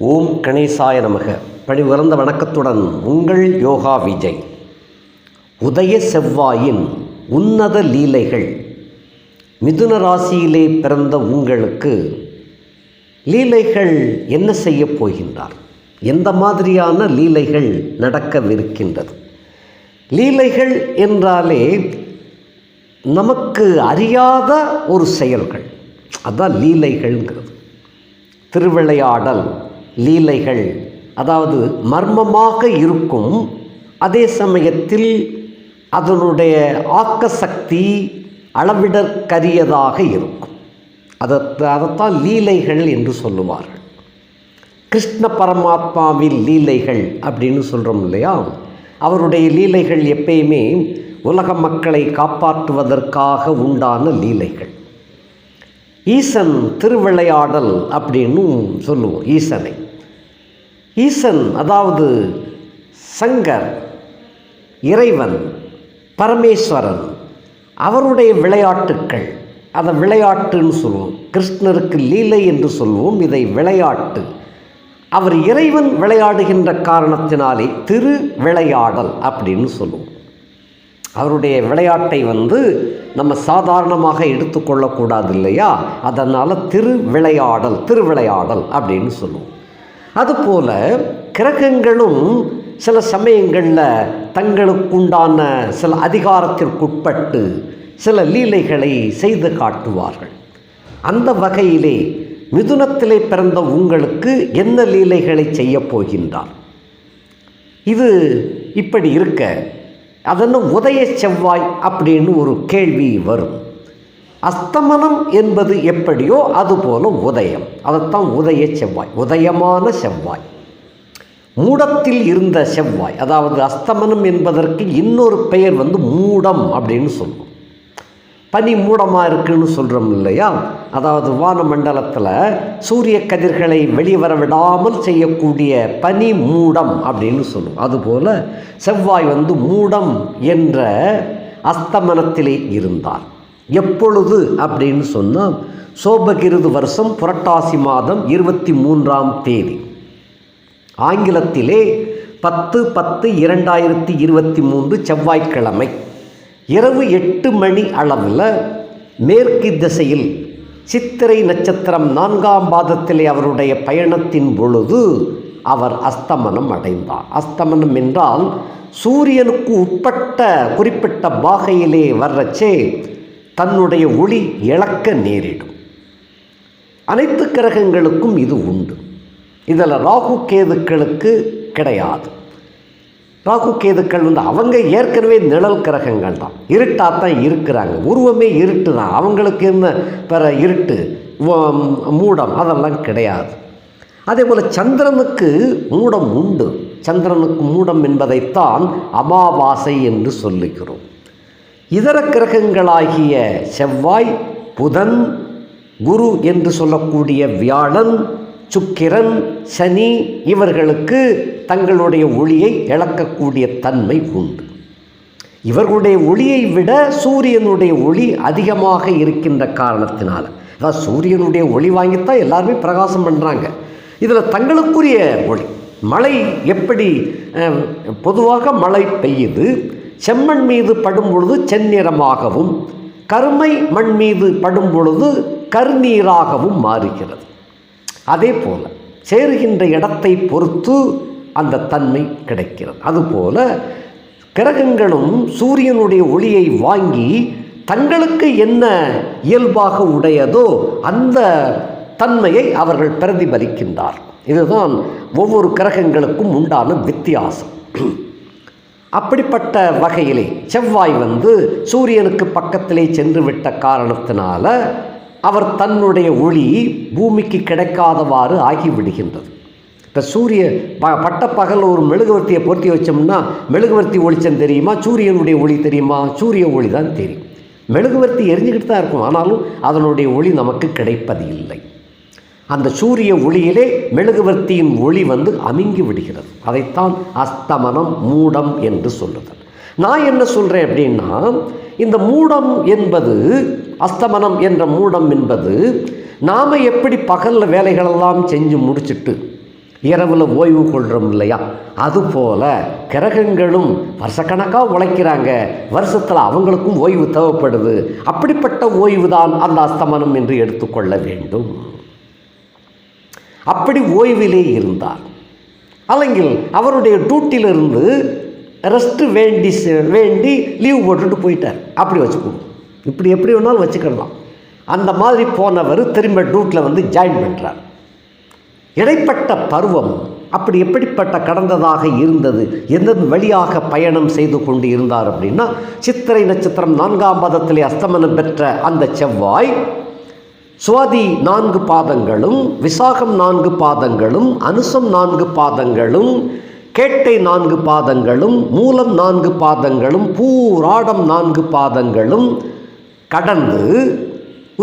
ஓம் கணேசாய நமக. பணிவிறந்த வணக்கத்துடன் உங்கள் யோகா விஜய். உதய செவ்வாயின் உன்னத லீலைகள். மிதுன ராசியிலே பிறந்த உங்களுக்கு லீலைகள் என்ன செய்யப் போகின்றார்? எந்த மாதிரியான லீலைகள் நடக்கவிருக்கின்றது? லீலைகள் என்றாலே நமக்கு அறியாத ஒரு செயல்கள். அதான் லீலைகள்ங்கிறது. திருவிளையாடல் லீலைகள். அதாவது மர்மமாக இருக்கும். அதே சமயத்தில் அதனுடைய ஆக்க சக்தி அளவிடற்கரியதாக இருக்கும். அதை அதைத்தான் லீலைகள் என்று சொல்லுவார்கள். கிருஷ்ண பரமாத்மாவின் லீலைகள் அப்படின்னு சொல்கிறோம் இல்லையா? அவருடைய லீலைகள் எப்பயுமே உலக மக்களை காப்பாற்றுவதற்காக உண்டான லீலைகள். ஈசன் திருவிளையாடல் அப்படின்னு சொல்லுவோம் ஈசனை. ஈசன் அதாவது சங்கர் இறைவன் பரமேஸ்வரன் அவருடைய விளையாட்டுக்கள். அதை விளையாட்டுன்னு சொல்லுவோம். கிருஷ்ணருக்கு லீலை என்று சொல்லுவோம். இதை விளையாட்டு. அவர் இறைவன் விளையாடுகின்ற காரணத்தினாலே திரு விளையாடல் அப்படின்னு சொல்லுவோம். அவருடைய விளையாட்டை வந்து நம்ம சாதாரணமாக எடுத்துக்கொள்ளக்கூடாது இல்லையா? அதனால் திரு விளையாடல் திருவிளையாடல் அப்படின்னு சொல்லுவோம். அதுபோல் கிரகங்களும் சில சமயங்களில் தங்களுக்குண்டான சில அதிகாரத்திற்குட்பட்டு சில லீலைகளை செய்து காட்டுவார்கள். அந்த வகையிலே மிதுனத்திலே பிறந்த உங்களுக்கு என்ன லீலைகளை செய்யப் போகின்றார்? இது இப்படி இருக்க அதென்ன உதய செவ்வாய் அப்படின்னு ஒரு கேள்வி வரும். அஸ்தமனம் என்பது எப்படியோ அதுபோல உதயம். அதைத்தான் உதய செவ்வாய். உதயமான செவ்வாய். மூடத்தில் இருந்த செவ்வாய். அதாவது அஸ்தமனம் என்பதற்கு இன்னொரு பெயர் வந்து மூடம் அப்படின்னு சொல்லுவோம் பனி மூடமாக இருக்குன்னு சொல்கிறோம் இல்லையா? அதாவது வானமண்டலத்தில் சூரிய கதிர்களை வெளிவர விடாமல் செய்யக்கூடிய பனி மூடம் அப்படின்னு சொல்லுவோம். அதுபோல் செவ்வாய் வந்து மூடம் என்ற அஸ்தமனத்திலே இருந்தார். எப்பொழுது அப்படின்னு சொன்னால் சோபகிருது வருஷம் புரட்டாசி மாதம் இருபத்தி மூன்றாம் தேதி. ஆங்கிலத்திலே பத்து பத்து இரண்டாயிரத்தி இருபத்தி மூன்று செவ்வாய்க்கிழமை. இரவு எட்டு மணி அளவில் மேற்கு திசையில் சித்திரை நட்சத்திரம் நான்காம் பாதத்திலே அவருடைய பயணத்தின் பொழுது அவர் அஸ்தமனம் அடைந்தார். அஸ்தமனம் என்றால் சூரியனுக்கு உட்பட்ட குறிப்பிட்ட பாகையிலே வர்றச்சே தன்னுடைய ஒளி இழக்க நேரிடும். அனைத்து கிரகங்களுக்கும் இது உண்டு. இதில் ராகு கேதுக்களுக்கு கிடையாது. ராகு கேதுக்கள் வந்து அவங்க ஏற்கனவே நிழல் கிரகங்கள் தான். இருட்டாக தான் இருக்கிறாங்க. உருவமே இருட்டு தான். அவங்களுக்கு என்ன பிற இருட்டு மூடம் அதெல்லாம் கிடையாது. அதே போல் சந்திரனுக்கு மூடம் உண்டு. சந்திரனுக்கு மூடம் என்பதைத்தான் அமாவாசை என்று சொல்லுகிறோம். இதர கிரகங்களாகிய செவ்வாய் புதன் குரு என்று சொல்லக்கூடிய வியாழன் சுக்கிரன் சனி இவர்களுக்கு தங்களுடைய ஒளியை இழக்கக்கூடிய தன்மை உண்டு. இவர்களுடைய ஒளியை விட சூரியனுடைய ஒளி அதிகமாக இருக்கின்ற காரணத்தினால். அதாவது சூரியனுடைய ஒளி வாங்கித்தான் எல்லாருமே பிரகாசம் பண்ணுறாங்க இதில் தங்களுக்குரிய ஒளி. மழை எப்படி பொதுவாக மழை பெய்யுது. செம்மண் மீது படும் பொழுது செந்நிறமாகவும் கருமை மண் மீது படும் பொழுது கருநீராகவும் மாறுகிறது. அதே போல் சேருகின்ற இடத்தை பொறுத்து அந்த தன்மை கிடைக்கிறது. அதுபோல கிரகங்களும் சூரியனுடைய ஒளியை வாங்கி தங்களுக்கு என்ன இயல்பாக உடையதோ அந்த தன்மையை அவர்கள் பிரதிபலிக்கின்றார் இதுதான் ஒவ்வொரு கிரகங்களுக்கும் உண்டான வித்தியாசம். அப்படிப்பட்ட வகையிலே செவ்வாய் வந்து சூரியனுக்கு பக்கத்திலே சென்று விட்ட காரணத்தினால அவர் தன்னுடைய ஒளி பூமிக்கு கிடைக்காதவாறு ஆகிவிடுகின்றது. இப்போ சூரிய ப பட்ட பகல் ஒரு மெழுகுவர்த்தியை பொருத்தி வச்சோம்னா மெழுகுவர்த்தி ஒளிச்சம் தெரியுமா? சூரியனுடைய ஒளி தெரியுமா? சூரிய ஒளி தான் தெரியும். மெழுகுவர்த்தி எரிஞ்சுக்கிட்டு தான் இருக்கும். ஆனாலும் அதனுடைய ஒளி நமக்கு கிடைப்பது இல்லை அந்த சூரிய ஒளியிலே மெழுகுவர்த்தியின் ஒளி வந்து அமுங்கி விடுகிறது. அதைத்தான் அஸ்தமனம் மூடம் என்று சொல்லுதல். நான் என்ன சொல்கிறேன் அப்படின்னா இந்த மூடம் என்பது அஸ்தமனம் என்ற மூடம் என்பது நாம் எப்படி பகலில் வேலைகளெல்லாம் செஞ்சு முடிச்சுட்டு இரவில் ஓய்வு கொள்கிறோம் இல்லையா? அதுபோல் கிரகங்களும் வருஷக்கணக்காக உழைக்கிறாங்க. வருஷத்தில் அவங்களுக்கும் ஓய்வு தேவைப்படுது. அப்படிப்பட்ட ஓய்வு தான் அந்த அஸ்தமனம் என்று எடுத்துக்கொள்ள வேண்டும். அப்படி ஓய்விலே இருந்தார். அல்லங்கில் அவருடைய டூட்டிலிருந்து ரெஸ்ட்டு வேண்டி வேண்டி லீவ் போட்டுட்டு போயிட்டார் அப்படி வச்சுக்கணும் இப்படி எப்படி வேணாலும் வச்சுக்கிடலாம் அந்த மாதிரி போனவர் திரும்ப டூட்டில் வந்து ஜாயின் பண்ணுறார் இடைப்பட்ட பருவம் அப்படி எப்படிப்பட்ட கடந்ததாக இருந்தது எந்தெந்த வழியாக பயணம் செய்து கொண்டு இருந்தார் அப்படின்னா சித்திரை நட்சத்திரம் நான்காம் பதத்திலே அஸ்தமனம் பெற்ற அந்த செவ்வாய் சுவாதி நான்கு பாதங்களும் விசாகம் நான்கு பாதங்களும் அனுசம் நான்கு பாதங்களும் கேட்டை நான்கு பாதங்களும் மூலம் நான்கு பாதங்களும் பூராடம் நான்கு பாதங்களும் கடந்து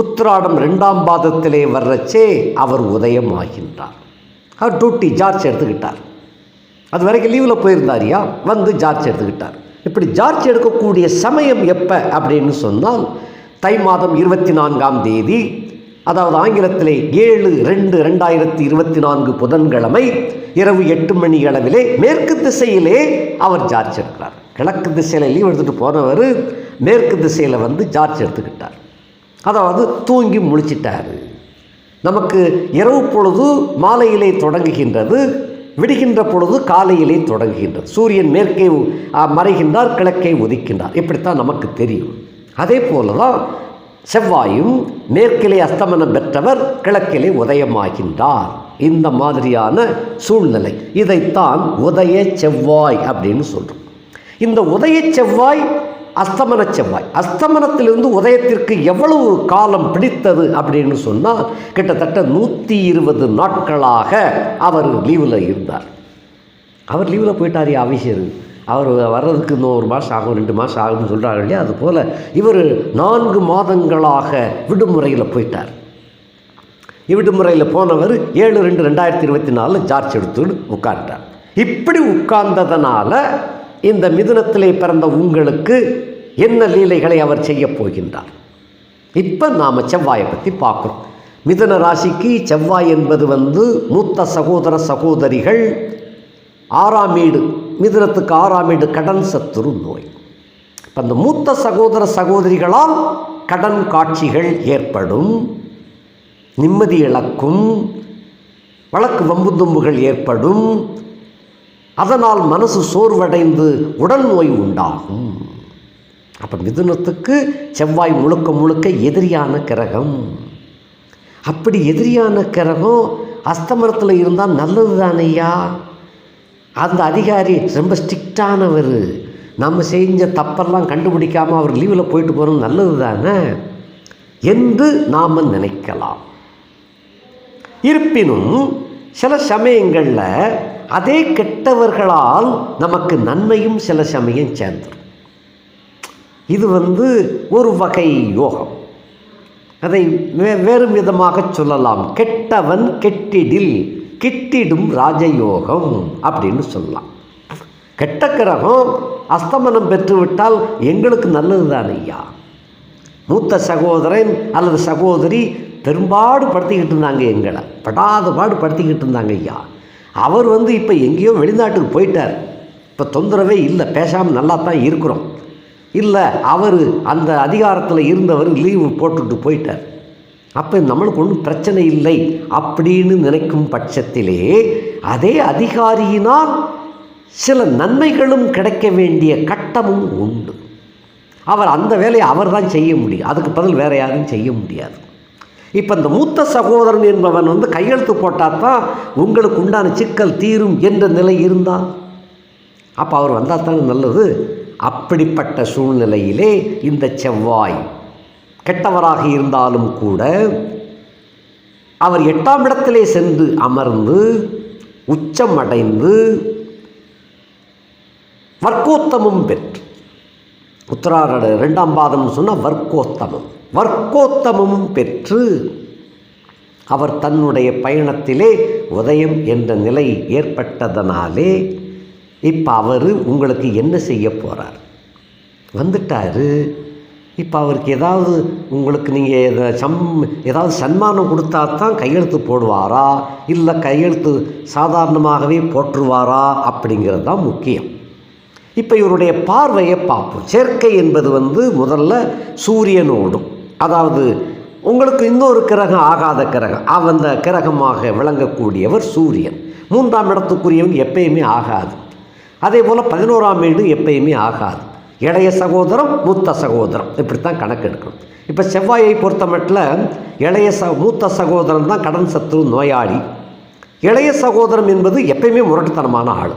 உத்திராடம் ரெண்டாம் பாதத்திலே வர்றச்சே அவர் உதயமாகின்றார். அவர் டூட்டி ஜார்ஜ் எடுத்துக்கிட்டார். அது வரைக்கும் லீவில் போயிருந்தாரியா? வந்து ஜார்ஜ் எடுத்துக்கிட்டார். இப்படி ஜார்ஜ் எடுக்கக்கூடிய சமயம் எப்போ அப்படின்னு சொன்னால் தை மாதம் இருபத்தி நான்காம் தேதி அதாவது ஆங்கிலத்திலே ஏழு ரெண்டு ரெண்டாயிரத்தி இருபத்தி நான்கு புதன்கிழமை இரவு எட்டு மணி அளவிலே மேற்கு திசையிலே அவர் ஜார்ஜ் எடுக்கிறார். கிழக்கு திசையில் லீவ் எடுத்துகிட்டு போனவர் மேற்கு திசையில் வந்து ஜார்ஜ் எடுத்துக்கிட்டார். அதாவது தூங்கி முழிச்சிட்டார். நமக்கு இரவு பொழுது மாலையிலே தொடங்குகின்றது விடுகின்ற பொழுது காலையிலே தொடங்குகின்றது. சூரியன் மேற்கே மறைகின்றார் கிழக்கே உதிக்கின்றார். இப்படித்தான் நமக்கு தெரியும். அதே போல தான் செவ்வாயும் மேற்கிலே அஸ்தமனம் பெற்றவர் கிழக்கிலே உதயமாகின்றார். இந்த மாதிரியான சூழ்நிலை. இதைத்தான் உதய செவ்வாய் அப்படின்னு சொல்கிறோம் இந்த உதய செவ்வாய் அஸ்தமன செவ்வாய். அஸ்தமனத்திலிருந்து உதயத்திற்கு எவ்வளவு காலம் பிடித்தது அப்படின்னு சொன்னால் கிட்டத்தட்ட நூற்றி இருபது நாட்களாக அவர் லீவில் இருந்தார். அவர் லீவில் போயிட்டார் ஆஃபீஸர் அவர் வர்றதுக்கு இன்னும் ஒரு மாதம் ஆகும் ரெண்டு மாதம் ஆகும்னு சொல்கிறாங்க இல்லையா? அதுபோல் இவர் நான்கு மாதங்களாக விடுமுறையில் போயிட்டார். விடுமுறையில் போனவர் ஏழு ரெண்டு ரெண்டாயிரத்தி இருபத்தி நாலில் ஜார்ஜ் எடுத்துன்னு உட்கார்ந்தார் இப்படி உட்கார்ந்ததனால இந்த மிதுனத்திலே பிறந்த உங்களுக்கு என்ன லீலைகளை அவர் செய்ய போகின்றார்? இப்போ நாம் செவ்வாயை பற்றி பார்க்குறோம். மிதுன ராசிக்கு செவ்வாய் என்பது வந்து மூத்த சகோதர சகோதரிகள் ஆறாம் வீடு மிதுனத்துக்கு ஆறாம் வீடு கடன் சத்துரு நோய். இப்போ அந்த மூத்த சகோதர சகோதரிகளால் கடன் காட்சிகள் ஏற்படும் நிம்மதி இழக்கும் வழக்கு வம்பு தும்புகள் ஏற்படும் அதனால் மனசு சோர்வடைந்து உடல் நோய் உண்டாகும். அப்போ மிதுனத்துக்கு செவ்வாய் முழுக்க முழுக்க எதிரியான கிரகம். அப்படி எதிரியான கிரகம் அஸ்தமரத்தில் இருந்தால் நல்லது தானையா அந்த அதிகாரி ரொம்ப ஸ்ட்ரிக்டானவர். நம்ம செஞ்ச தப்பெல்லாம் கண்டுபிடிக்காமல் அவர் லீவில் போயிட்டு போகிறது நல்லது தானே என்று நாம் நினைக்கலாம். இருப்பினும் சில சமயங்களில் அதே கெட்டவர்களால் நமக்கு நன்மையும் சில சமயம் சேர்ந்துடும் இது வந்து ஒரு வகை யோகம். அதை வே வேறு விதமாக சொல்லலாம். கெட்டவன் கெட்டிடில் கித்திடும் ராஜயோகம் அப்படின்னு சொல்லலாம். கெட்ட கிரகம் அஸ்தமனம் பெற்றுவிட்டால் எங்களுக்கு நல்லது தான் ஐயா. மூத்த சகோதரன் அல்லது சகோதரி பெரும்பாடு படுத்திக்கிட்டு இருந்தாங்க எங்களை. படாத பாடு படுத்திக்கிட்டு இருந்தாங்க ஐயா. அவர் வந்து இப்போ எங்கேயோ வெளிநாட்டுக்கு போயிட்டார். இப்போ தொந்தரவே இல்லை பேசாமல் நல்லா தான் இருக்கிறோம். இல்லை அவர் அந்த அதிகாரத்தில் இருந்தவர் லீவு போட்டுட்டு போயிட்டார். அப்போ நம்மளுக்கு ஒன்றும் பிரச்சனை இல்லை அப்படின்னு நினைக்கும் பட்சத்திலே அதே அதிகாரியினால் சில நன்மைகளும் கிடைக்க வேண்டிய கட்டமும் உண்டு. அவர் அந்த வேலையை அவர் தான் செய்ய முடியும். அதுக்கு பதில் வேறு யாரும் செய்ய முடியாது. இப்போ இந்த மூத்த சகோதரன் என்பவன் வந்து கையெழுத்து போட்டால் தான் உங்களுக்கு உண்டான சிக்கல் தீரும் என்ற நிலை இருந்தால் அப்போ அவர் வந்தால் தானே நல்லது? அப்படிப்பட்ட சூழ்நிலையிலே இந்த செவ்வாய் கெட்டவராக இருந்தாலும் கூட அவர் எட்டாம் இடத்திலே சென்று அமர்ந்து உச்சம் அடைந்து வர்க்கோத்தமும் பெற்று. உத்தராட ரெண்டாம் பாதம் சொன்னால் வர்க்கோத்தமம். வர்க்கோத்தமமும் பெற்று அவர் தன்னுடைய பயணத்திலே உதயம் என்ற நிலை ஏற்பட்டதனாலே இப்போ அவர் உங்களுக்கு என்ன செய்ய போகிறார் வந்துட்டாரு. இப்போ அவருக்கு ஏதாவது உங்களுக்கு நீங்கள் சம் ஏதாவது சன்மானம் கொடுத்தா தான் கையெழுத்து போடுவாரா? இல்லை கையெழுத்து சாதாரணமாகவே போற்றுவாரா? அப்படிங்கிறது தான் முக்கியம். இப்போ இவருடைய பார்வையை பார்ப்போம். சேர்க்கை என்பது வந்து முதல்ல சூரியனோடும் அதாவது உங்களுக்கு இன்னொரு கிரகம் ஆகாத கிரகம் அந்த கிரகமாக விளங்கக்கூடியவர் சூரியன். மூன்றாம் இடத்துக்குரியவன் எப்பயுமே ஆகாது. அதே போல் பதினோராம் வீடு எப்பயுமே ஆகாது. இளைய சகோதரம் மூத்த சகோதரம். இப்படித்தான் கணக்கு எடுக்கணும். இப்போ செவ்வாயை பொறுத்த மட்டில் இளைய ச மூத்த சகோதரன் தான் கடன் சத்துரு நோயாளி. இளைய சகோதரம் என்பது எப்பயுமே முரட்டுத்தனமான ஆள்.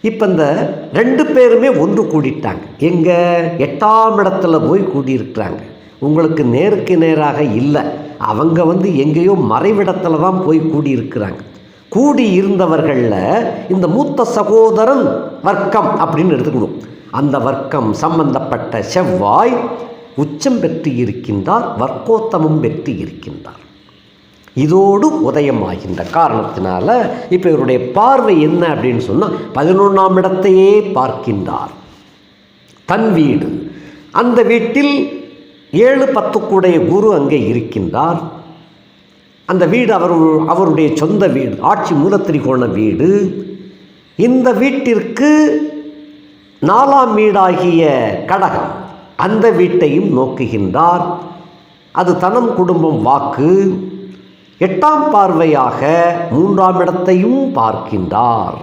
இப்போ இந்த ரெண்டு பேருமே ஒன்று கூடிட்டாங்க. எங்கே? எட்டாம் இடத்துல போய் கூடியிருக்கிறாங்க. உங்களுக்கு நேருக்கு நேராக இல்லை. அவங்க வந்து எங்கேயோ மறைவிடத்தில் தான் போய் கூடியிருக்கிறாங்க. கூடி இருந்தவர்களில் இந்த மூத்த சகோதரன் வர்க்கம் அப்படின்னு எடுத்துக்கணும். அந்த வர்க்கம் சம்பந்தப்பட்ட செவ்வாய் உச்சம் பெற்று இருக்கின்றார் வர்க்கோத்தமம் பெற்று இருக்கின்றார். இதோடு உதயமாகின்ற காரணத்தினால இப்போ இவருடைய பார்வை என்ன அப்படின்னு சொன்னால் பதினொன்றாம் இடத்தையே பார்க்கின்றார். தன் வீடு. அந்த வீட்டில் ஏழு பத்துக்குடைய குரு அங்கே இருக்கின்றார். அந்த வீடு அவர் அவருடைய சொந்த வீடு ஆட்சி மூலத்திரிகோண வீடு. இந்த வீட்டிற்கு நாலாம் வீடாகிய கடகம் அந்த வீட்டையும் நோக்குகின்றார். அது தனம் குடும்பம் வாக்கு. எட்டாம் பார்வையாக மூன்றாம் இடத்தையும் பார்க்கின்றார்.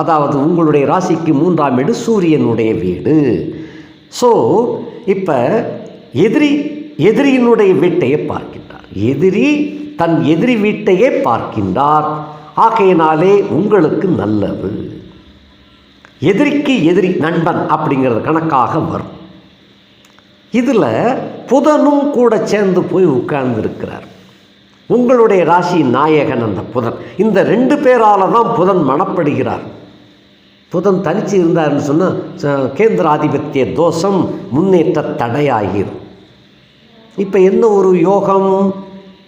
அதாவது உங்களுடைய ராசிக்கு மூன்றாம் வீடு சூரியனுடைய வீடு. ஸோ இப்போ எதிரி எதிரியினுடைய வீட்டையே பார்க்கின்றார். எதிரி தன் எதிரி வீட்டையே பார்க்கின்றார். ஆகையினாலே உங்களுக்கு நல்லது. எதிரிக்கு எதிரி நண்பன் அப்படிங்கிறது கணக்காக வரும். இதில் புதனும் கூட சேர்ந்து போய் உட்கார்ந்துருக்கிறார். உங்களுடைய ராசி நாயகன் அந்த புதன். இந்த ரெண்டு பேரால் தான் புதன் மனப்படுகிறார். புதன் தனிச்சு இருந்தார்னு சொன்னால் கேந்திர ஆதிபத்திய தோஷம் முன்னேற்ற தடையாகிடும் இப்போ என்ன ஒரு யோகம்?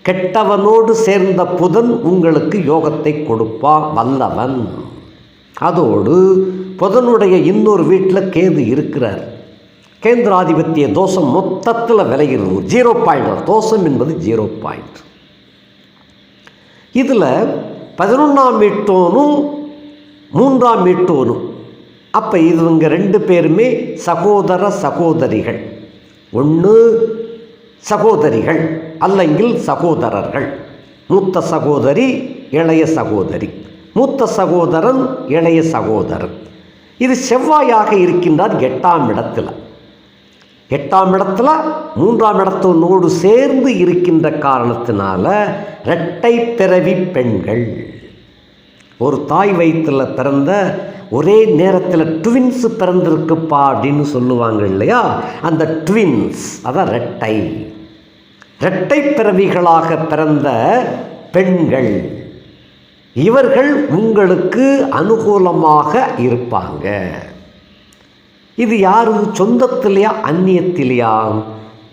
கெட்டவனோடு சேர்ந்த புதன் உங்களுக்கு யோகத்தை கொடுப்பா வல்லவன். அதோடு புதனுடைய இன்னொரு வீட்டில் கேது இருக்கிறார். கேந்திராதிபத்திய தோஷம் மொத்தத்தில் விளைகிறது ஜீரோ பாயிண்ட் தோஷம் என்பது ஜீரோ பாயிண்ட் இதில் பதினொன்றாம் வீட்டோனும் மூன்றாம் வீட்டோனும். அப்போ இவங்க ரெண்டு பேருமே சகோதர சகோதரிகள். ஒன்று சகோதரிகள் அல்லங்கில் சகோதரர்கள். மூத்த சகோதரி இளைய சகோதரி. மூத்த சகோதரன் இளைய சகோதரன். இது செவ்வாயாக இருக்கின்றார் எட்டாம் இடத்தில். எட்டாம் இடத்துல மூன்றாம் இடத்தினோடு சேர்ந்து இருக்கின்ற காரணத்தினால இரட்டை பிறவி பெண்கள். ஒரு தாய் வயிற்றில் பிறந்த ஒரே நேரத்தில் ட்வின்ஸ் பிறந்திருக்குப்பா அப்படின்னு சொல்லுவாங்க இல்லையா? அந்த ட்வின்ஸ் அதான் ரெட்டை ரெட்டை பிறவிகளாக பிறந்த பெண்கள். இவர்கள் உங்களுக்கு அனுகூலமாக இருப்பாங்க. இது யாரு சொந்தத்திலையா அந்நியத்திலையா?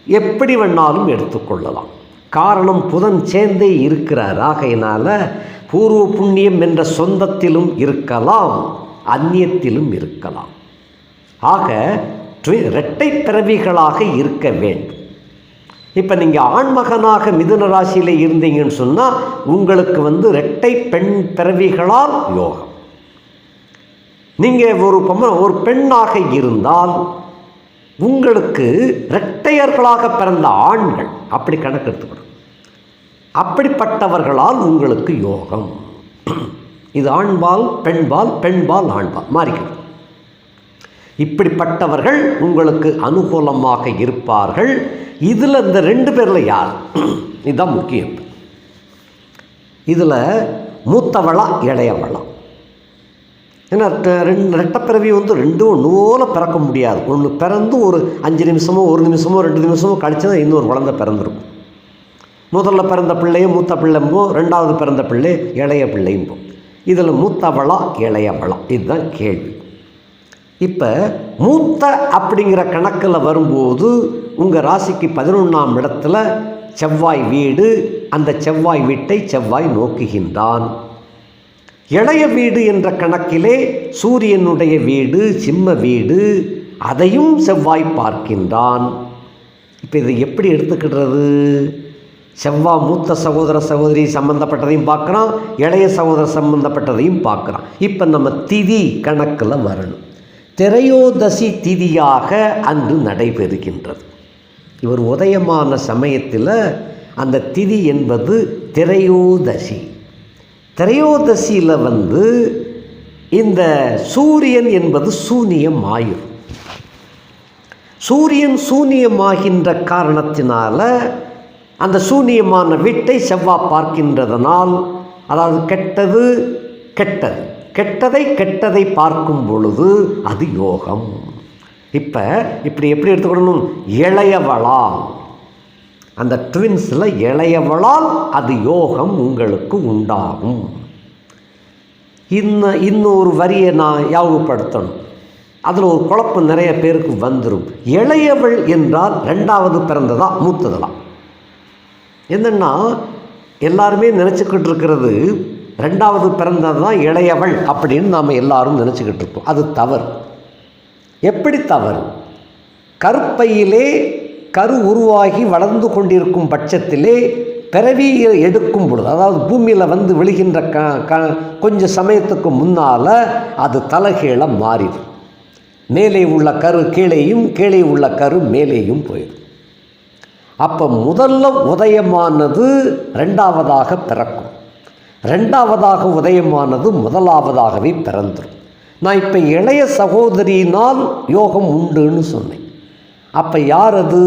எப்படி வேணாலும் எடுத்துக்கொள்ளலாம். காரணம் புதன் சேர்ந்தே இருக்கிறார். ஆகையினால பூர்வ புண்ணியம் என்ற சொந்தத்திலும் இருக்கலாம் அந்நியத்திலும் இருக்கலாம். ஆக இரட்டை பிறவிகளாக இருக்க வேண்டும். இப்போ நீங்கள் ஆண்மகனாக மிதுன ராசியில் இருந்தீங்கன்னு சொன்னால் உங்களுக்கு வந்து இரட்டை பெண் பிறவிகளால் யோகம். நீங்கள் ஒரு பொம்ம ஒரு பெண்ணாக இருந்தால் உங்களுக்கு இரட்டையர்களாக பிறந்த ஆண்கள் அப்படி கணக்கு எடுத்துக்கணும் அப்படிப்பட்டவர்களால் உங்களுக்கு யோகம். இது ஆண்பால் பெண்பால் பெண்பால் ஆண்பால் மாறிக்கிறது இப்படிப்பட்டவர்கள் உங்களுக்கு அனுகூலமாக இருப்பார்கள். இதில் இந்த ரெண்டு பேரில் யார்? இதுதான் முக்கியம். இதில் மூத்தவளா இளையவளா. ஏன்னா ரெண்டு ரெட்டப்பிறவி வந்து ரெண்டும் ஒன்று போல பிறக்க முடியாது. ஒன்று பிறந்து ஒரு அஞ்சு நிமிஷமோ ஒரு நிமிஷமோ ரெண்டு நிமிஷமோ கழிச்சு தான் இன்னொரு குழந்தை பிறந்திருக்கும். முதல்ல பிறந்த பிள்ளையும் மூத்த பிள்ளைம்போ ரெண்டாவது பிறந்த பிள்ளை இளைய பிள்ளையும்போ இதில் மூத்தவளா இளையவளா. இதுதான் கேள்வி. இப்போ மூத்த அப்படிங்கிற கணக்கில் வரும்போது உங்கள் ராசிக்கு பதினொன்றாம் இடத்துல செவ்வாய் வீடு அந்த செவ்வாய் வீட்டை செவ்வாய் நோக்குகின்றான். இளைய வீடு என்ற கணக்கிலே சூரியனுடைய வீடு சிம்ம வீடு அதையும் செவ்வாய் பார்க்கின்றான். இப்போ இதை எப்படி எடுத்துக்கிடுறது? செவ்வாய் மூத்த சகோதர சகோதரி சம்மந்தப்பட்டதையும் பார்க்குறான் இளைய சகோதர சம்பந்தப்பட்டதையும் பார்க்குறான். இப்போ நம்ம திதி கணக்கில் வரணும். திரையோதசி திதியாக அன்று நடைபெறுகின்றது. இவர் உதயமான சமயத்தில் அந்த திதி என்பது திரையோதசி. திரையோதசியில் வந்து இந்த சூரியன் என்பது சூனியம் ஆயிரும் சூரியன் சூனியமாகின்ற காரணத்தினால அந்த சூனியமான வீட்டை செவ்வாய் பார்க்கின்றதனால் அதாவது கெட்டது கெட்டது. கெட்டதை கெட்டதை பார்க்கும் பொழுது அது யோகம். இப்போ இப்படி எப்படி எடுத்துக்கிடணும் இளையவளால். அந்த ட்வின்ஸில் இளையவளால் அது யோகம் உங்களுக்கு உண்டாகும். இன்னும் இன்னொரு வரியை நான் ஞாபகப்படுத்தணும். அதில் ஒரு குழப்பம் நிறைய பேருக்கு வந்துடும் இளையவள் என்றால் ரெண்டாவது பிறந்ததா மூத்ததெல்லாம் என்னென்னா எல்லாருமே நினச்சிக்கிட்டு இருக்கிறது ரெண்டாவது பிறந்தது தான் இளையவள் அப்படின்னு நாம் எல்லாரும் நினச்சிக்கிட்டு இருக்கோம். அது தவறு. எப்படி தவறு? கருப்பையிலே கரு உருவாகி வளர்ந்து கொண்டிருக்கும் பட்சத்திலே பிறவியை எடுக்கும் பொழுது அதாவது பூமியில் வந்து விழுகின்ற க க கொஞ்சம் சமயத்துக்கு முன்னால் அது தலைகீழ மாறிடும். மேலே உள்ள கரு கீழேயும் கீழே உள்ள கரு மேலேயும் போயிடும். அப்போ முதல்ல உதயமானது ரெண்டாவதாக பிறக்கும். ரெண்டாவதாக உதயமானது முதலாவதாகவே பிறந்துடும் நான் இப்போ இளைய சகோதரியினால் யோகம் உண்டுன்னு சொன்னேன். அப்போ யார் அது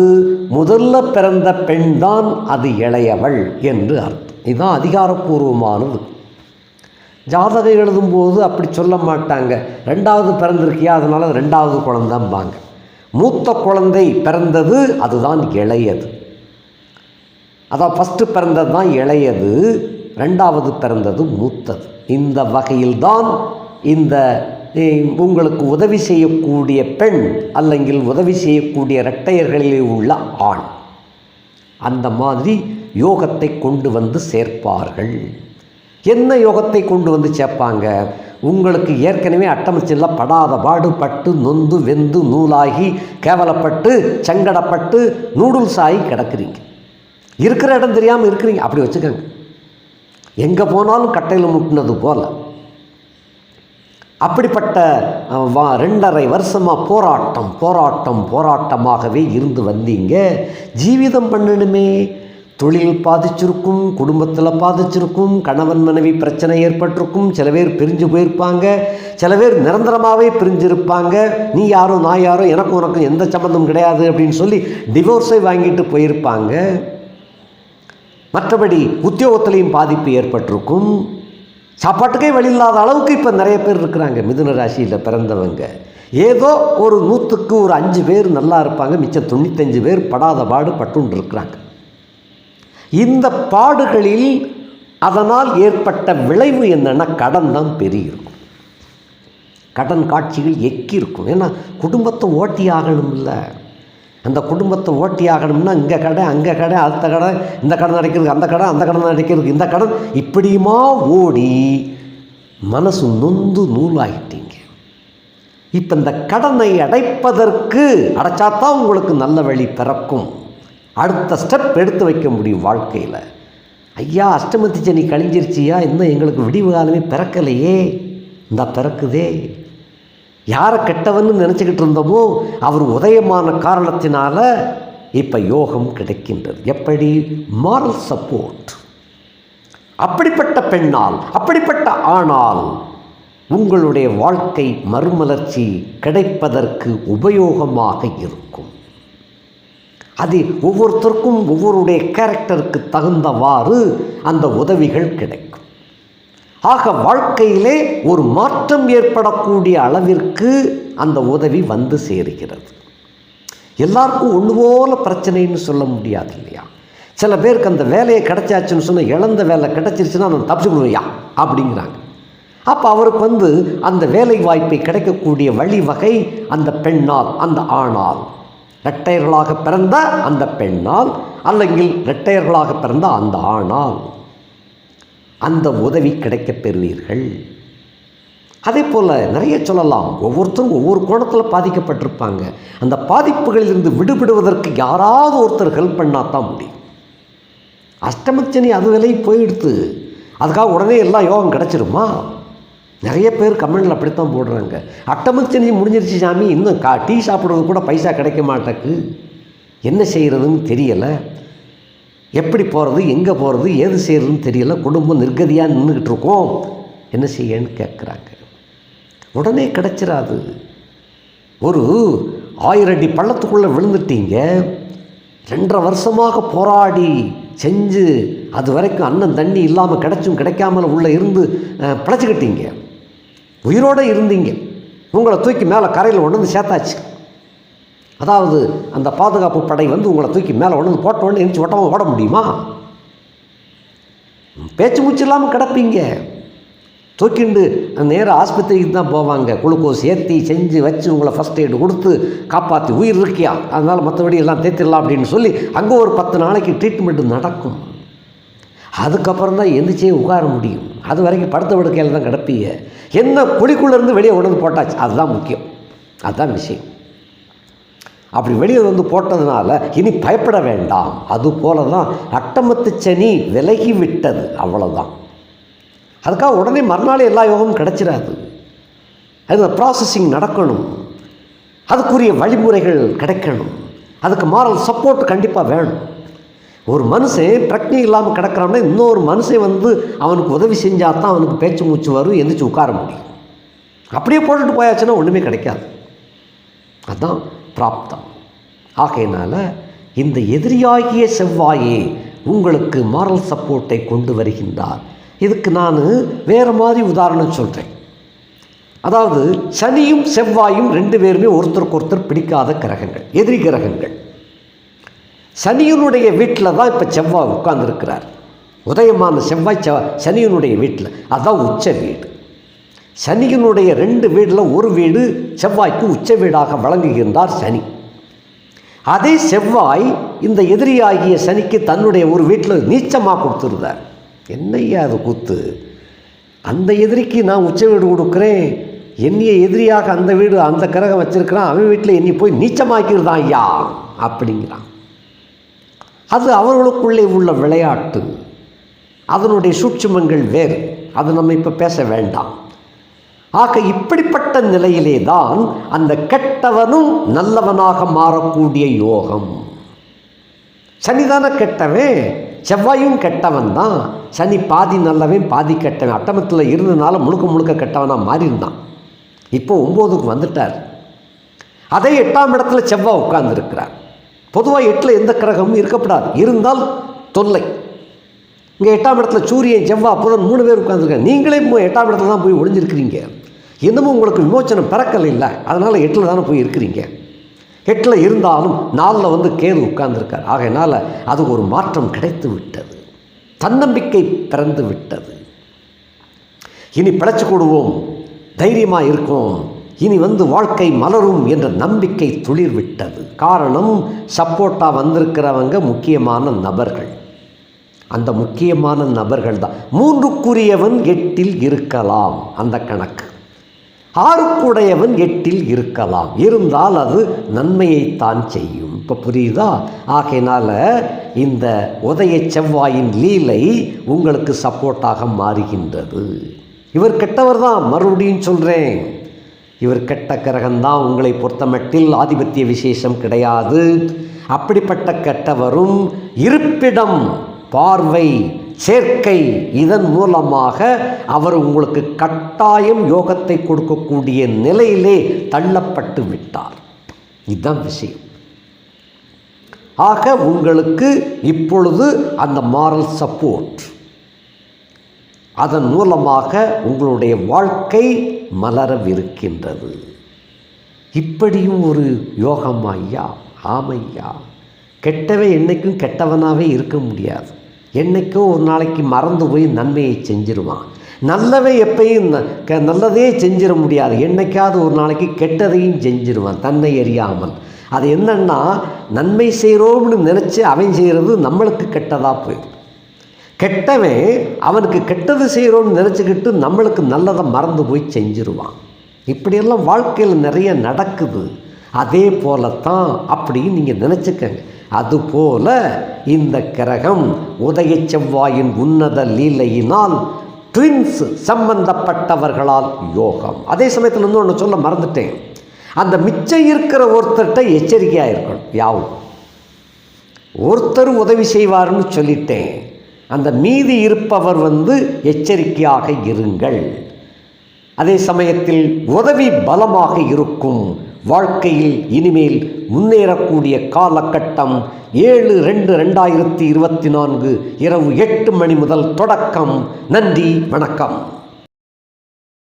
முதல்ல பிறந்த பெண் தான் அது இளையவள் என்று அர்த்தம். இதுதான் அதிகாரப்பூர்வமானது. ஜாதகம் எழுதும்போது அப்படி சொல்ல மாட்டாங்க. ரெண்டாவது பிறந்திருக்கியா? அதனால் ரெண்டாவது குழந்தம்பாங்க. மூத்த குழந்தை பிறந்தது அதுதான் இளையது. அதான் ஃபஸ்ட்டு பிறந்தது தான் இளையது. ரெண்டாவது பிறந்தது மூத்தது. இந்த வகையில்தான் இந்த உங்களுக்கு உதவி செய்யக்கூடிய பெண் அல்லங்கில் உதவி செய்யக்கூடிய இரட்டையர்களிலே உள்ள ஆண். அந்த மாதிரி யோகத்தை கொண்டு வந்து சேர்ப்பார்கள். என்ன யோகத்தை கொண்டு வந்து சேர்ப்பாங்க? உங்களுக்கு ஏற்கனவே அட்டமச்சில்ல படாத பாடுபட்டு நொந்து வெந்து நூலாகி கேவலப்பட்டு சங்கடப்பட்டு நூடுல்ஸ் ஆகி கிடக்குறீங்க. இருக்கிற இடம் தெரியாமல் இருக்கிறீங்க. அப்படி வச்சுக்கோங்க. எங்கே போனாலும் கட்டையில் முட்டினது போல். அப்படிப்பட்ட வா ரெண்டரை வருஷமாக போராட்டம் போராட்டம் போராட்டமாகவே இருந்து வந்தீங்க. ஜீவிதம் பண்ணணுமே. தொழில் பாதிச்சிருக்கும் குடும்பத்தில் பாதிச்சிருக்கும் கணவன் மனைவி பிரச்சனை ஏற்பட்டிருக்கும். சில பேர் பிரிஞ்சு போயிருப்பாங்க. சில பேர் நிரந்தரமாகவே பிரிஞ்சிருப்பாங்க. நீ யாரோ நான் யாரோ எனக்கும் உனக்கும் எந்த சம்மந்தம் கிடையாது அப்படின்னு சொல்லி டிவோர்ஸை வாங்கிட்டு போயிருப்பாங்க. மற்றபடி உத்தியோகத்திலையும் பாதிப்பு ஏற்பட்டிருக்கும். சாப்பாட்டுக்கே வழி இல்லாத அளவுக்கு இப்போ நிறைய பேர் இருக்கிறாங்க மிதுன ராசியில் பிறந்தவங்க. ஏதோ ஒரு நூற்றுக்கு ஒரு அஞ்சு பேர் நல்லா இருப்பாங்க மிச்சம் தொண்ணூத்தஞ்சு பேர் படாத பாடு பட்டுண்டு இருக்கிறாங்க. இந்த பாடுகளில் அதனால் ஏற்பட்ட விளைவு என்னென்னா கடன் தான் பெருகிருக்கும் கடன் காட்சிகள் எக்கி இருக்கும் ஏன்னா குடும்பத்தை ஓட்டி ஆகணும்ல. அந்த குடும்பத்தை ஓட்டி ஆகணும்னா இங்கே கடை அங்கே கடை அடுத்த கடை இந்த கடன் அடைக்கிறதுக்கு அந்த கடை அந்த கடன் அடைக்கிறதுக்கு இந்த கடன் இப்படியுமா ஓடி மனசு நொந்து நூலாகிட்டீங்க இப்போ இந்த கடனை அடைப்பதற்கு அடைச்சாதான் உங்களுக்கு நல்ல வழி பிறக்கும். அடுத்த ஸ்டெப் எடுத்து வைக்க முடியும் வாழ்க்கையில். ஐயா அஷ்டமத்தி சனி கழிஞ்சிருச்சியா? இன்னும் எங்களுக்கு விடிவு காலமே பிறக்கலையே. இந்த பிறக்குதே. யாரை கெட்டவன்னு நினச்சிக்கிட்டு இருந்தோமோ அவர் உதயமான காரணத்தினால இப்போ யோகம் கிடைக்கின்றது. எப்படி? மாரல் சப்போர்ட் அப்படிப்பட்ட பெண்ணால் அப்படிப்பட்ட ஆணால் உங்களுடைய வாழ்க்கை மறுமலர்ச்சி கிடைப்பதற்கு உபயோகமாக இருக்கும். அது ஒவ்வொருத்தருக்கும் ஒவ்வொருடைய கேரக்டருக்கு தகுந்தவாறு அந்த உதவிகள் கிடைக்கும். ஆக வாழ்க்கையிலே ஒரு மாற்றம் ஏற்படக்கூடிய அளவிற்கு அந்த உதவி வந்து சேருகிறது. எல்லாருக்கும் ஒன்று போல பிரச்சனைன்னு சொல்ல முடியாது இல்லையா? சில பேருக்கு அந்த வேலையை கிடைச்சாச்சுன்னு சொன்னால் இழந்த வேலை கிடைச்சிருச்சுன்னா நான் தப்பிச்சுடுவையா அப்படிங்கிறாங்க. அப்போ அவருக்கு வந்து அந்த வேலை வாய்ப்பை கிடைக்கக்கூடிய வழிவகை அந்த பெண்ணால் அந்த ஆணால். இரட்டையர்களாக பிறந்த அந்த பெண்ணால் அல்லங்கில் இரட்டையர்களாக பிறந்த அந்த ஆணால். அந்த உதவி கிடைக்கப் பெறுவீர்கள். அதே போல் நிறைய சொல்லலாம் ஒவ்வொருத்தரும் ஒவ்வொரு கோணத்தில் பாதிக்கப்பட்டிருப்பாங்க. அந்த பாதிப்புகளிலிருந்து விடுபடுவதற்கு யாராவது ஒருத்தர் ஹெல்ப் பண்ணால் தான் முடியும். அஷ்டமச்சனி அது விலை போயிடுத்து அதுக்காக உடனே எல்லாம் யோகம் கிடச்சிருமா? நிறைய பேர் கமெண்டில் அப்படித்தான் போடுறாங்க. அட்டமச்சனி முடிஞ்சிருச்சு சாமி இன்னும் கா டீ சாப்பிட்றது கூட பைசா கிடைக்க மாட்டேக்கு. என்ன செய்கிறதுன்னு தெரியலை. எப்படி போகிறது எங்கே போகிறது ஏது செய்கிறதுன்னு தெரியல. குடும்பம் நிர்கதியாக நின்றுக்கிட்டு இருக்கோம் என்ன செய்யன்னு கேட்குறாங்க. உடனே கிடச்சிடாது ஒரு ஆயிரடி பள்ளத்துக்குள்ளே விழுந்துட்டீங்க. ரெண்டரை வருஷமாக போராடி செஞ்சு அது வரைக்கும் அன்னம் தண்ணி இல்லாமல் கிடைச்சும் கிடைக்காமல உள்ளே இருந்து பிழைச்சிக்கிட்டீங்க. உயிரோடு இருந்தீங்க. உங்களை தூக்கி மேலே கரையில் கொண்டு வந்து சேர்த்தாச்சு. அதாவது அந்த பாதுகாப்பு படை வந்து உங்களை தூக்கி மேலே ஒன்று போட்ட உடனே எந்திரிச்சு ஓட்டமாக ஓட முடியுமா? பேச்சு மூச்சு இல்லாமல் கிடப்பீங்க. தூக்கிண்டு நேராக ஆஸ்பத்திரிக்கு தான் போவாங்க. குளுக்கோஸ் ஏற்றி செஞ்சு வச்சு உங்களை ஃபஸ்ட் எய்டு கொடுத்து காப்பாற்றி உயிர் இருக்கியா? அதனால் மற்றபடி எல்லாம் தேத்திடலாம் அப்படின்னு சொல்லி அங்கே ஒரு பத்து நாளைக்கு ட்ரீட்மெண்ட் நடக்கும். அதுக்கப்புறம் தான் எந்திரிச்சே உட்கார முடியும். அது வரைக்கும் படுத்த விடுக்கையில் தான் கிடப்பீங்க. என்ன குழிக்குள்ளேருந்து வெளியே கொண்டு போட்டாச்சு? அதுதான் முக்கியம். அதுதான் விஷயம். அப்படி வெளியே வந்து போட்டதுனால இனி பயப்பட வேண்டாம். அது போல தான் அட்டமத்து சனி விலகி விட்டது அவ்வளோதான் அதுக்காக உடனே மறுநாள் எல்லா யோகமும் கிடச்சிடாது அது ப்ராசஸிங் நடக்கணும். அதுக்குரிய வழிமுறைகள் கிடைக்கணும். அதுக்கு மாரல் சப்போர்ட் கண்டிப்பாக வேணும். ஒரு மனுஷன் பிரக்னி இல்லாமல் கிடக்கிறான்னா இன்னொரு மனுஷன் வந்து அவனுக்கு உதவி செஞ்சால் தான் அவனுக்கு பேச்சு மூச்சு வரும் எந்திரிச்சு உட்கார முடியும். அப்படியே போட்டுட்டு போயாச்சுன்னா ஒன்றுமே கிடைக்காது. அதான் பிராப்தம். ஆகையினால் இந்த எதிரியாகிய செவ்வாயே உங்களுக்கு மாரல் சப்போர்ட்டை கொண்டு வருகின்றார். இதுக்கு நான் வேறு மாதிரி உதாரணம் சொல்கிறேன் அதாவது சனியும் செவ்வாயும் ரெண்டு பேருமே ஒருத்தருக்கு ஒருத்தர் பிடிக்காத கிரகங்கள் எதிரி கிரகங்கள். சனியனுடைய வீட்டில் தான் இப்போ செவ்வாய் உட்கார்ந்துருக்கிறார். உதயமான செவ்வாய் செவ்வாய் சனியனுடைய வீட்டில் அதுதான் உச்ச வீடு. சனியினுடைய ரெண்டு வீடில் ஒரு வீடு செவ்வாய்க்கு உச்ச வீடாக வழங்குகின்றார் சனி. அதே செவ்வாய் இந்த எதிரியாகிய சனிக்கு தன்னுடைய ஒரு வீட்டில் நீச்சமாக கொடுத்துருந்தார். என்னையா அது கூத்து? அந்த எதிரிக்கு நான் உச்ச வீடு கொடுக்குறேன். என்னைய எதிரியாக அந்த வீடு அந்த கிரகம் வச்சிருக்கிறான். அவன் வீட்டில் என்னை போய் நீச்சமாக்கிருதான் ஐயா அப்படிங்கிறான். அது அவர்களுக்குள்ளே உள்ள விளையாட்டு. அதனுடைய சூட்சுமங்கள் வேறு. அது நம்ம இப்போ பேச வேண்டாம். ஆக இப்படிப்பட்ட நிலையிலே தான் அந்த கெட்டவனும் நல்லவனாக மாறக்கூடிய யோகம். சனிதான கெட்டவன் செவ்வாயும் கெட்டவன் தான் சனி பாதி நல்லவன் பாதி கெட்டவன். அட்டமத்தில் இருந்ததுனால முழுக்க முழுக்க கெட்டவனாக மாறியிருந்தான். இப்போ ஒம்போதுக்கு வந்துட்டார். அதே எட்டாம் இடத்துல செவ்வாய் உட்கார்ந்துருக்கிறார். பொதுவாக எட்டில் எந்த கிரகமும் இருக்கப்படாது. இருந்தால் தொல்லை. இங்கே எட்டாம் இடத்துல சூரியன் செவ்வாய் புதன் மூணு பேர் உட்காந்துருக்காங்க நீங்களே எட்டாம் இடத்துல தான் போய் ஒளிஞ்சிருக்கிறீங்க. இன்னமும் உங்களுக்கு விமோச்சனம் பிறக்கலை இல்லை. அதனால் எட்டில் தானே போய் இருக்கிறீங்க. எட்டில் இருந்தாலும் நாளில் வந்து கேது உட்கார்ந்துருக்கார். ஆகையினால் அது ஒரு மாற்றம் கிடைத்து விட்டது. தன்னம்பிக்கை பிறந்து விட்டது. இனி பிழைச்சி கொடுவோம். தைரியமாக இருக்கும். இனி வந்து வாழ்க்கை மலரும் என்ற நம்பிக்கை துளிர் விட்டது. காரணம் சப்போர்ட்டாக வந்திருக்கிறவங்க முக்கியமான நபர்கள். அந்த முக்கியமான நபர்கள் தான். மூன்றுக்குரியவன் எட்டில் இருக்கலாம். அந்த கணக்கு. ஆறுக்குடையவன் எட்டில் இருக்கலாம். இருந்தால் அது நன்மையைத்தான் செய்யும். இப்போ புரியுதா? ஆகையினால் இந்த உதய செவ்வாயின் லீலை உங்களுக்கு சப்போர்ட்டாக மாறுகின்றது. இவர் கெட்டவர் தான் மறுபடியும் சொல்கிறேன் இவர் கெட்ட கிரகம்தான் உங்களை பொறுத்தமட்டில் ஆதிபத்திய விசேஷம் கிடையாது. அப்படிப்பட்ட கெட்டவரும் இருப்பிடம் பார்வை சேர்க்கை இதன் மூலமாக அவர் உங்களுக்கு கட்டாயம் யோகத்தை கொடுக்கக்கூடிய நிலையிலே தள்ளப்பட்டு விட்டார். இதுதான் விஷயம். ஆக உங்களுக்கு இப்பொழுது அந்த மாரல் சப்போர்ட் அதன் மூலமாக உங்களுடைய வாழ்க்கை மலரவிருக்கின்றது. இப்படியும் ஒரு யோகம் ஐயா ஆமையா கெட்டவன் என்றைக்கும் கெட்டவனாகவே இருக்க முடியாது. என்றைக்கோ ஒரு நாளைக்கு மறந்து போய் நன்மையை செஞ்சிருவான். நல்லவன் எப்பயும் ந- க- நல்லதே செஞ்சிட முடியாது. என்னைக்காவது ஒரு நாளைக்கு கெட்டதையும் செஞ்சிருவான் தன்னை அறியாமல். அது என்னன்னா நன்மை செய்கிறோம்னு நினச்சி அவன் செய்கிறது நம்மளுக்கு கெட்டதாக போயிடும். கெட்டவன் அவனுக்கு கெட்டது செய்கிறோம்னு நினச்சிக்கிட்டு நம்மளுக்கு நல்லதை மறந்து போய் செஞ்சிருவான். இப்படியெல்லாம் வாழ்க்கையில் நிறைய நடக்குது. அதே போலத்தான் அப்படின்னு நீங்கள் நினச்சிக்கங்க. அதுபோல் இந்த கிரகம் உதய செவ்வாயின் உன்னத லீலையினால் ட்வின்ஸ் சம்பந்தப்பட்டவர்களால் யோகம். அதே சமயத்தில் இன்னும் ஒன்று சொல்ல மறந்துட்டேன். அந்த மிச்சம் இருக்கிற ஒருத்தர்கிட்ட எச்சரிக்கையாக இருக்கணும். யாவும் ஒருத்தர் உதவி செய்வார்னு சொல்லிட்டேன். அந்த மீதி இருப்பவர் வந்து எச்சரிக்கையாக இருங்கள். அதே சமயத்தில் உதவி பலமாக இருக்கும். வாழ்க்கையில் இனிமேல் முன்னேறக்கூடிய காலகட்டம் ஏழு ரெண்டு ரெண்டாயிரத்தி இருபத்தி நான்கு இரவு எட்டு மணி முதல் தொடக்கம். நன்றி வணக்கம்.